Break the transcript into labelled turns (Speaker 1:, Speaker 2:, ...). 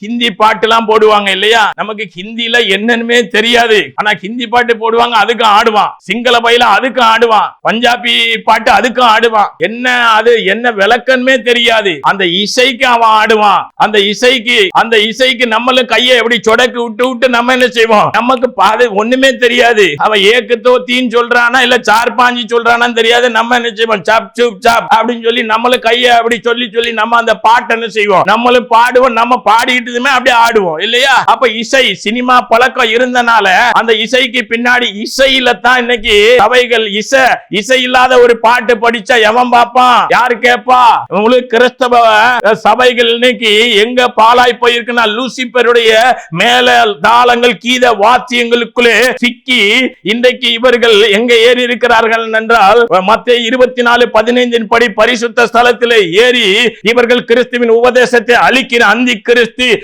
Speaker 1: ஹிந்தி பாட்டு எல்லாம் போடுவாங்க இல்லையா? நமக்கு ஹிந்தில என்னன்னுமே தெரியாது. ஆனா ஹிந்தி பாட்டு போடுவாங்க அதுக்கும் ஆடுவான். சிங்கள பயில அதுக்கும் ஆடுவான். பஞ்சாபி பாட்டு அதுக்கும் ஆடுவான். என்ன அது என்ன விளக்கமே தெரியாது. அந்த இசைக்கு அவன் ஆடுவான். அந்த இசைக்கு அந்த இசைக்கு நம்மளும் கையை எப்படி சொடக்கு விட்டு விட்டு நம்ம என்ன செய்வோம்? நமக்கு பாது ஒண்ணுமே தெரியாது. அவன் ஏக்கத்தோ தீன்னு சொல்றானா இல்ல சார் பாஞ்சி சொல்றானான்னு தெரியாது. நம்ம என்ன செய்வோம்? சாப் சூப் சாப் அப்படின்னு சொல்லி நம்மளும் கையை அப்படி சொல்லி சொல்லி நம்ம அந்த பாட்டை என்ன செய்வோம்? நம்மளும் பாடுவோம். நம்ம பாடிட்டு கேட்டதுமே அப்படியே ஆடுவோம் இல்லையா? அப்ப இசை சினிமா பழக்கம் இருந்தனால அந்த இசைக்கு பின்னாடி இசையில தான் இன்னைக்கு சபைகள் இசை இசை இல்லாத ஒரு பாட்டு படிச்சா எவன் பாப்பான் யாரு கேப்பா? உங்களுக்கு கிறிஸ்தவ சபைகள் இன்னைக்கு எங்க பாலாய் போயிருக்குன்னா லூசிபருடைய மேல தாளங்கள் கீத வாத்தியங்களுக்குள்ளே சிக்கி இன்றைக்கு இவர்கள் எங்க ஏறி இருக்கிறார்கள் என்றால் மத்திய இருபத்தி நாலு பதினைந்தின் படி பரிசுத்த ஸ்தலத்திலே ஏறி இவர்கள் கிறிஸ்துவின் உபதேசத்தை அளிக்கிற அந்தி கிறிஸ்து